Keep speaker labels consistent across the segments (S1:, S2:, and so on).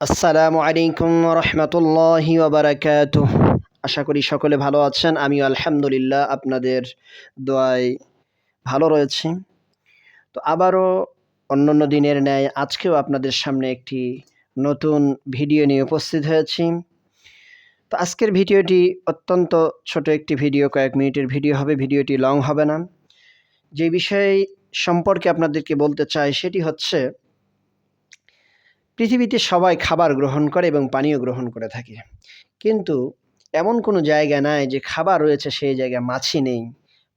S1: আসসালামু আলাইকুম রহমতুল্লাহি ওবরাকাত আশা করি সকলে ভালো আছেন। আমিও আলহামদুলিল্লাহ আপনাদের দোয়ায় ভালো রয়েছি। তো আবারও অন্যান্য দিনের ন্যায় আজকেও আপনাদের সামনে একটি নতুন ভিডিও নিয়ে উপস্থিত হয়েছি। তো আজকের ভিডিওটি অত্যন্ত ছোট একটি ভিডিও, কয়েক মিনিটের ভিডিও হবে, ভিডিওটি লং হবে না। যে বিষয় সম্পর্কে আপনাদেরকে বলতে চাই সেটি হচ্ছে পৃথিবীতে সবাই খাবার গ্রহণ করে এবং পানীয় গ্রহণ করে থাকে। কিন্তু এমন কোনো জায়গা নাই যে খাবার রয়েছে সেই জায়গায় মাছি নেই,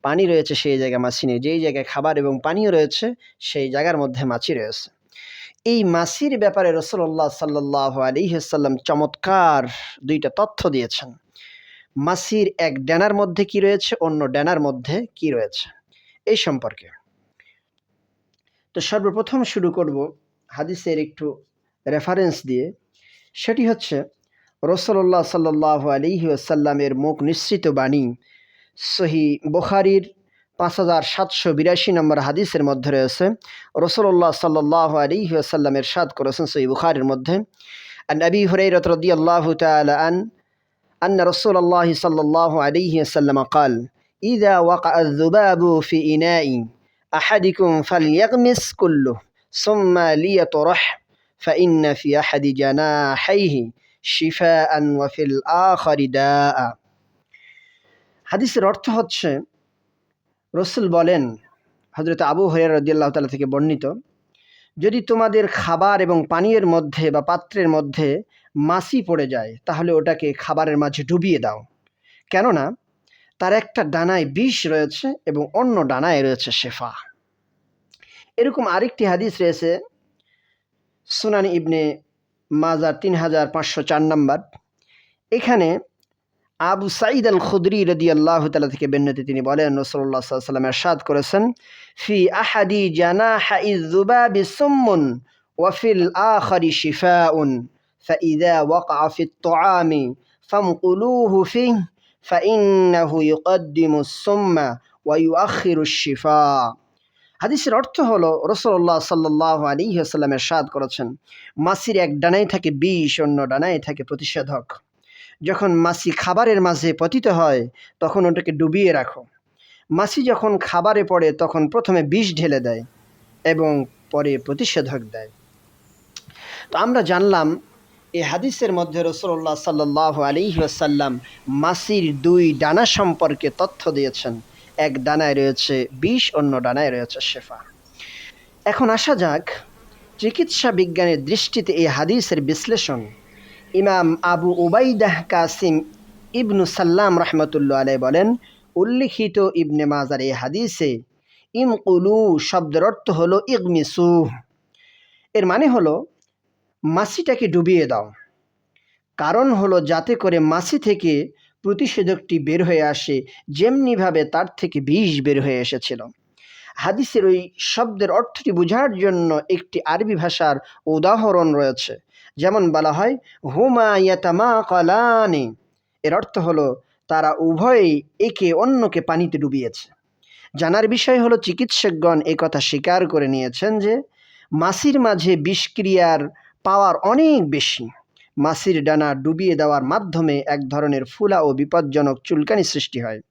S1: পানি রয়েছে সেই জায়গায় মাছি নেই, যেই জায়গায় খাবার এবং পানীয় রয়েছে সেই জায়গার মধ্যে মাছি রয়েছে। এই মাছির ব্যাপারে রসল্লাহ সাল্লাহ আলিহাল্লাম চমৎকার দুইটা তথ্য দিয়েছেন। মাসির এক ড্যানার মধ্যে কি রয়েছে, অন্য ড্যানার মধ্যে কি রয়েছে? এই সম্পর্কে। তো সর্বপ্রথম শুরু করব হাদিসের একটু রেফারেন্স দিয়ে সেটি হচ্ছে রসল্লাহ সাল্লাহ আলিহি আসাল্লামের মুখ নিশ্চিত বাণী সহি বুখারির পাঁচ হাজার সাতশো বিরাশি নম্বর হাদিসের মধ্যে রয়েছে রসল্লাহ সাল্লাহ আলিহি আসাল্লামের সাদ করেছেন সহি বুখারির মধ্যে আন আবি হুরাইরত রাদিয়াল্লাহু তাআলা আন أن رسول الله صلى الله عليه وسلم قال إذا وقع الذباب في إناء أحدكم فليغمس كله ثم ليطرح فإن في أحد جناحيه শিফা وفي الآخر داء হাদিসের অর্থ হচ্ছে রসুল বলেন হজরত আবু হরিয়ার রদিয়াল্লাহ তালা থেকে বর্ণিত যদি তোমাদের খাবার এবং পানীয়ের মধ্যে বা পাত্রের মধ্যে মাছি পড়ে যায় তাহলে ওটাকে খাবারের মাঝে ডুবিয়ে দাও কেননা তার একটা ডানায় বিষ রয়েছে এবং অন্য ডানায় রয়েছে শেফা এরকম আরেকটি হাদিস রয়েছে সুনানি ইবনে মাজার তিন হাজার পাঁচশো চার নম্বর এখানে আবু সাঈদ আল খুদরি রদি আল্লাহ তালা থেকে বেন্নতি তিনি বলেন রসল্লাহ সাল্লাম এরশাদ করেছেন ফি আহাদি জানা হাইজুবাবি সুম্মুন ওয়াফিল আখারি শিফাউন فإذا وقع في الطعام فانقلوه فيه فإنه يقدم السم ويؤخر الشفاء হাদিসের অর্থ হলো রসল্লাহ সাল্লাহ আলী আসাল্লামের স্বাদ করেছেন, মাসির এক ডানায় থাকে বিষ, অন্য ডানায় থাকে প্রতিষেধক। যখন মাসি খাবারের মাঝে পতিত হয়, তখন ওটাকে ডুবিয়ে রাখো। মাসি যখন খাবারে পড়ে, তখন প্রথমে বিষ ঢেলে দেয় এবং পরে প্রতিষেধক দেয়। তো আমরা জানলাম এই হাদিসের মধ্যে রসল্লাহ সাল্লাহ আলী আসাল্লাম মাসির দুই ডানা সম্পর্কে তথ্য দিয়েছেন। এক ডানায় রয়েছে বিষ, অন্য ডানায় রয়েছে শেফা। এখন আসা যাক, চিকিৎসা বিজ্ঞানের দৃষ্টিতে এই হাদিসের বিশ্লেষণ। ইমাম আবু উবাইদাহ কাসিম ইবনু সাল্লাম রহমতুল্লা আলাই বলেন, উল্লিখিত ইবনে মাজার এই হাদিসে ইমকুলু শব্দের অর্থ হলো, ইগমিসু এর মানে হলো, মাসিটাকে ডুবিয়ে দাও। কারণ হলো, যাতে করে মাসি থেকে প্রতিষেধকটি বের হয়ে আসে, যেমনিভাবে তার থেকে বিষ বের হয়ে এসেছিল। হাদিসের ওই শব্দের অর্থটি বোঝার জন্য একটি আরবি ভাষার উদাহরণ রয়েছে। যেমন বলা হয়, হুমা ইয়াতামা কলানি এর অর্থ হলো, তারা উভয়ই একে অন্যকে পানিতে ডুবিয়েছে। জানার বিষয় হলো, চিকিৎসকগণ কথা স্বীকার করে নিয়েছেন যে, মাসির মাঝে বিষক্রিয়ার পাওয়ার অনেক বেশি। মাসির ডানা ডুবিয়ে দেওয়ার মাধ্যমে এক ধরনের ফুলা ও বিপজ্জনক চুলকানি সৃষ্টি হয়।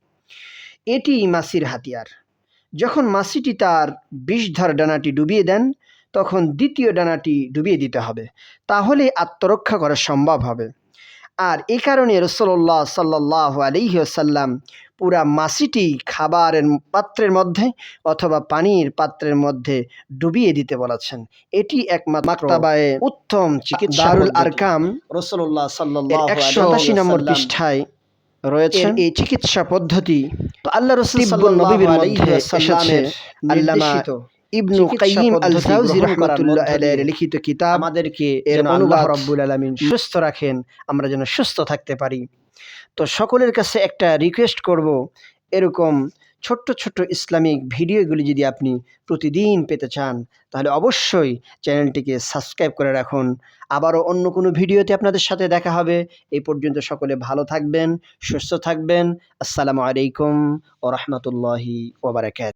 S1: এটি মাসির হাতিয়ার। যখন মাসিটি তার বিষধর ডানাটি ডুবিয়ে দেন, তখন দ্বিতীয় ডানাটি ডুবিয়ে দিতে হবে। তাহলে আত্মরক্ষা করা সম্ভব হবে। আর এ কারণে রসল্লাহ সাল্লাহ আলিহাসাল্লাম পুরা মাসিটি খাবারের পাত্রের মধ্যে অথবা পানির পাত্রের মধ্যে ডুবিয়ে দিতে বলেছেন। এটি একমাত্র উত্তম চিকিৎসা দারুল আরকাম রসল্লাহ সাল্লাহ একশো আশি নম্বর পৃষ্ঠায় রয়েছে এই চিকিৎসা পদ্ধতি তো আল্লাহ রসুল নবীর মধ্যে এসেছে আল্লামা ইবনু কাইয়িম আল জাওজি রাহমাতুল্লাহ আলাইহির লিখিত কিতাব আমাদেরকে এর আল্লাহ রাব্বুল আলামিন সুস্থ রাখেন আমরা যেন সুস্থ থাকতে পারি। তো সকলের কাছে একটা রিকোয়েস্ট করব, এরকম ছোট্ট ছোট্ট ইসলামিক ভিডিওগুলি যদি আপনি প্রতিদিন পেতে চান, তাহলে অবশ্যই চ্যানেলটিকে সাবস্ক্রাইব করে রাখুন। আবারও অন্য কোনো ভিডিওতে আপনাদের সাথে দেখা হবে। এই পর্যন্ত সকলে ভালো থাকবেন, সুস্থ থাকবেন। আসসালামু আলাইকুম ও রহমতুল্লাহি ওবরাকাত